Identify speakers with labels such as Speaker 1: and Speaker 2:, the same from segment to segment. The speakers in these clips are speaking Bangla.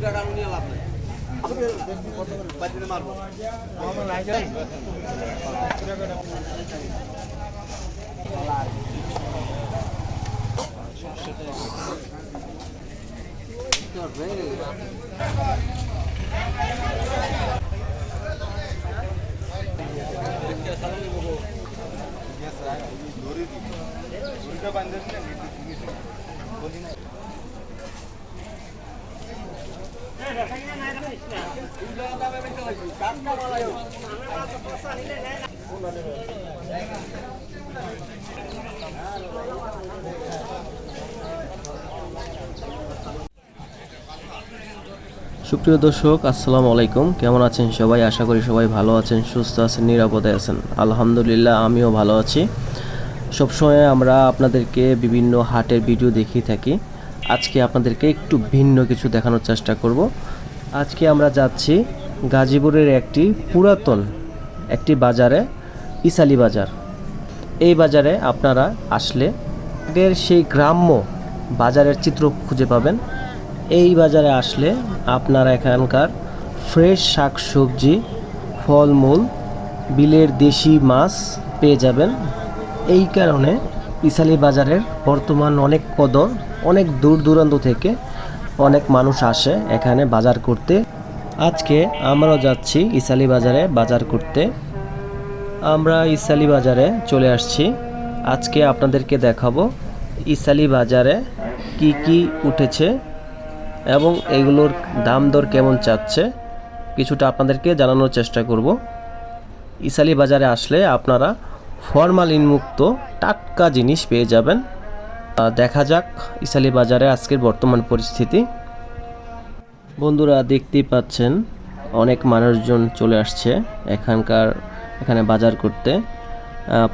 Speaker 1: টাকা আমি নিয়ে লাভ নাই বাড়িতে মারবো
Speaker 2: সুপ্রিয় দর্শক, আসসালামু আলাইকুম। কেমন আছেন সবাই? আশা করি সবাই ভালো আছেন, সুস্থ আছেন, নিরাপদে আছেন। আলহামদুলিল্লাহ, আমিও ভালো আছি। সবসময় আমরা আপনাদেরকে বিভিন্ন হাটের ভিডিও দেখিয়ে থাকি। আজকে আপনাদেরকে একটু ভিন্ন কিছু দেখানোর চেষ্টা করব। আজকে আমরা যাচ্ছি গাজীপুরের একটি পুরাতন একটি বাজারে, ইসালি বাজার। এই বাজারে আপনারা আসলে আগের সেই গ্রাম্য বাজারের চিত্র খুঁজে পাবেন। এই বাজারে আসলে আপনারা এখানকার ফ্রেশ শাক সবজি ফলমূল, বিলের দেশি মাছ পেয়ে যাবেন। এই কারণে ইসালি বাজারের বর্তমান অনেক কদর অনেক দূর দূরান্ত থেকে অনেক মানুষ আসে এখানে বাজার করতে। আজকে আমরাও যাচ্ছি ইসালি বাজারে বাজার করতে। আমরা ইসালি বাজারে চলে আসছি। আজকে আপনাদেরকে দেখাবো ইসালি বাজারে কি কি উঠেছে এবং এগুলোর দাম দর কেমন চাচ্ছে। কিছুটা আপনাদেরকে জানানোর চেষ্টা করব। ইসালি বাজারে আসলে আপনারা ফরমালিন মুক্ত টাটকা জিনিস পেয়ে যাবেন। দেখা যাক ইসালি বাজারে আজকের বর্তমান পরিস্থিতি। বন্ধুরা দেখতেই পাচ্ছেন, অনেক মানুষজন চলে আসছে এখানকার, এখানে বাজার করতে।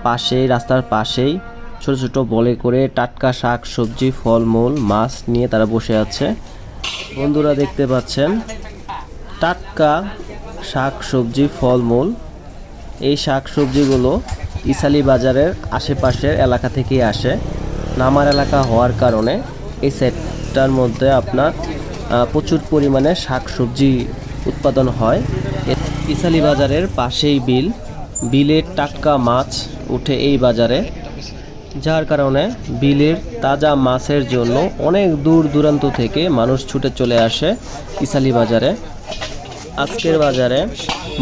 Speaker 2: পাশেই, রাস্তার পাশেই ছোট ছোট বলে করে টাটকা শাক, সবজি, ফলমূল, মাছ নিয়ে তারা বসে আছে। বন্ধুরা দেখতে পাচ্ছেন, টাটকা শাক, সবজি, ফলমূল। এই শাক, সবজিগুলো ইসালি বাজারের আশেপাশের এলাকা থেকেই আসে। নামার এলাকা হওয়ার কারণে এই সেটটার মধ্যে আপনার প্রচুর পরিমাণে শাক সবজি উৎপাদন হয়। ইসালি বাজারের পাশেই বিল বিলের টাটকা মাছ উঠে এই বাজারে, যার কারণে বিলের তাজা মাছের জন্য অনেক দূর দূরান্ত থেকে মানুষ ছুটে চলে আসে ইসালি বাজারে। আজকের বাজারে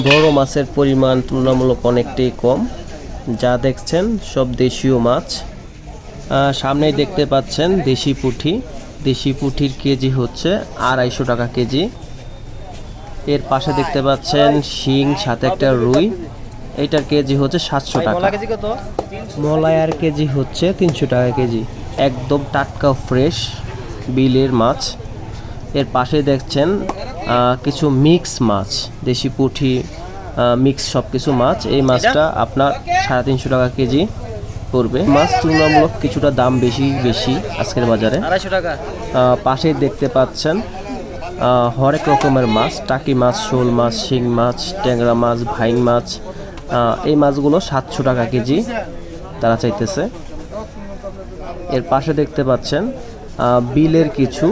Speaker 2: বড় মাছের পরিমাণ তুলনামূলক অনেকটাই কম। যা দেখছেন সব দেশীয় মাছ। সামনেই দেখতে পাচ্ছেন দেশি পুঁটি দেশি পুঁটির কেজি হচ্ছে আড়াইশো টাকা কেজি। এর পাশে দেখতে পাচ্ছেন শিং সাথে একটা রুই। এটার কেজি হচ্ছে সাতশো টাকা। মলায়ার কেজি হচ্ছে তিনশো টাকা কেজি। একদম টাটকা ফ্রেশ বিলের মাছ। এর পাশে দেখছেন কিছু মিক্স মাছ দেশি পুঁটি মিক্স সব কিছু মাছ। এই মাছটা আপনার সাড়ে তিনশো টাকা কেজি। পড়বে। মাছ তুলনামূলক কিছুটা দাম বেশি বেশি আজকের বাজারে।
Speaker 3: আড়াইশো টাকা।
Speaker 2: পাশে দেখতে পাচ্ছেন হরেক রকমের মাছ টাকি মাছ শোল মাছ শিং মাছ ট্যাংরা মাছ ভাইং মাছ এই মাছগুলো সাতশো টাকা কেজি তারা চাইতেছে। এর পাশে দেখতে পাচ্ছেন বিলের কিছু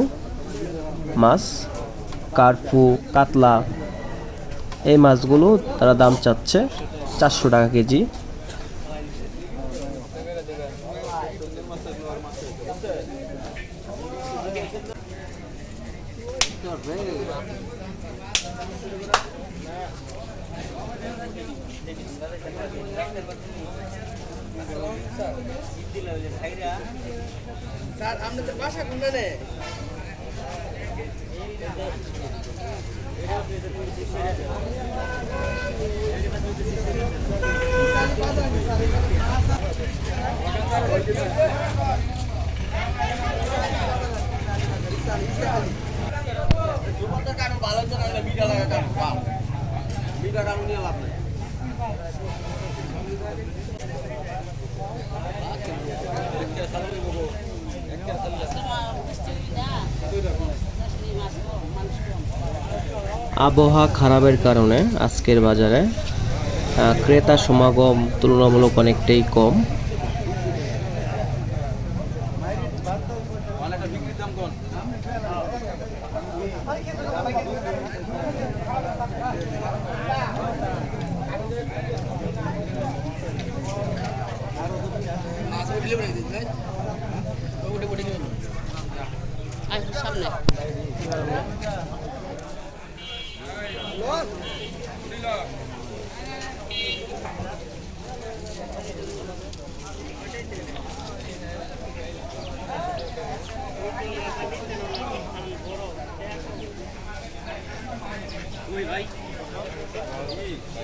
Speaker 2: মাছ কার্ফু কাতলা এই মাছগুলো তারা দাম চাচ্ছে চারশো টাকা কেজি।
Speaker 1: স্যার আপনাদের বাসা কোনখানে
Speaker 2: আবহাওয়া খারাপের কারণে আজকের বাজারে ক্রেতা সমাগম তুলনামূলক অনেকটাই কম।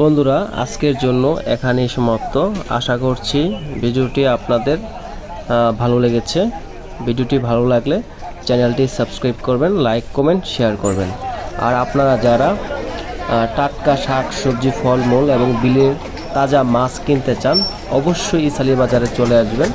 Speaker 2: বন্ধুরা, আজকের জন্য এখানেই সমাপ্ত। আশা করছি ভিডিওটি আপনাদের ভালো লেগেছে। ভিডিওটি ভালো লাগলে চ্যানেলটি সাবস্ক্রাইব করবেন, লাইক, কমেন্ট, শেয়ার করবেন। আর আপনারা যারা টাটকা শাক, সবজি, ফলমূল এবং বিলের তাজা মাছ কিনতে চান, অবশ্যই ইসালি বাজারে চলে আসবেন।